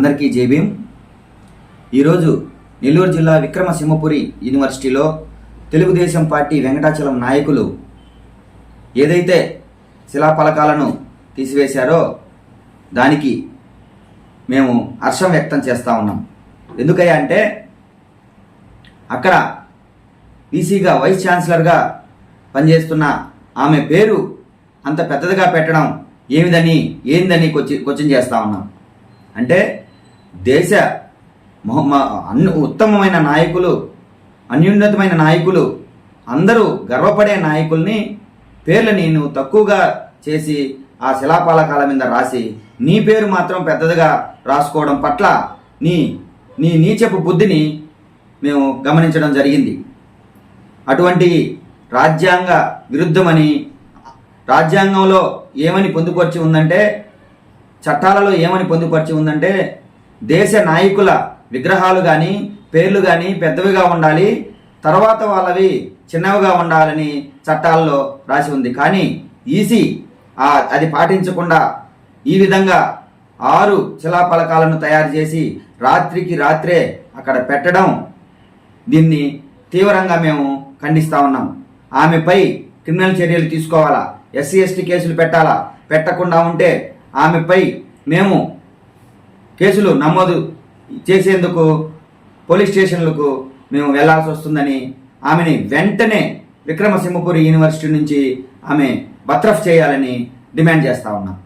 అందరికీ జై ఈరోజు నెల్లూరు జిల్లా విక్రమసింహపురి యూనివర్సిటీలో తెలుగుదేశం పార్టీ వెంకటాచలం నాయకులు ఏదైతే శిలాఫలకాలను తీసివేశారో దానికి మేము హర్షం వ్యక్తం చేస్తూ ఉన్నాం. ఎందుకయ్యా అంటే అక్కడ ఈసీగా వైస్ ఛాన్సలర్గా పనిచేస్తున్న ఆమె పేరు అంత పెద్దదిగా పెట్టడం ఏమిదని ఏందని కొచ్చి క్వశ్చన్ చేస్తూ ఉన్నాం. అంటే దేశ అన్ని ఉత్తమమైన నాయకులు అన్యున్నతమైన నాయకులు అందరూ గర్వపడే నాయకుల్ని పేర్లు నేను తక్కువగా చేసి ఆ శిలాపాలకాల మీద రాసి నీ పేరు మాత్రం పెద్దదిగా రాసుకోవడం పట్ల నీ నీ నీచపు బుద్ధిని మేము గమనించడం జరిగింది. అటువంటి రాజ్యాంగ విరుద్ధమని రాజ్యాంగంలో ఏమని పొందుపరిచి ఉందంటే చట్టాలలో ఏమని పొందుపరిచి ఉందంటే దేశ నాయకుల విగ్రహాలు కానీ పేర్లు కానీ పెద్దవిగా ఉండాలి. తర్వాత వాళ్ళవి చిన్నవిగా ఉండాలని చట్టాల్లో రాసి ఉంది. కానీ ఈసీ అది పాటించకుండా ఈ విధంగా ఆరు శిలాఫలకాలను తయారు చేసి రాత్రికి రాత్రే అక్కడ పెట్టడం దీన్ని తీవ్రంగా మేము ఖండిస్తూ ఉన్నాం. ఆమెపై క్రిమినల్ చర్యలు తీసుకోవాలా? ఎస్సీ ఎస్టీ కేసులు పెట్టాలా? పెట్టకుండా ఉంటే ఆమెపై మేము కేసులు నమోదు చేసేందుకు పోలీస్ స్టేషన్లకు మేము వెళ్ళాల్సి వస్తుందని ఆమెని వెంటనే విక్రమసింహపురి యూనివర్సిటీ నుంచి ఆమె బత్రఫ్ చేయాలని డిమాండ్ చేస్తా ఉన్నాం.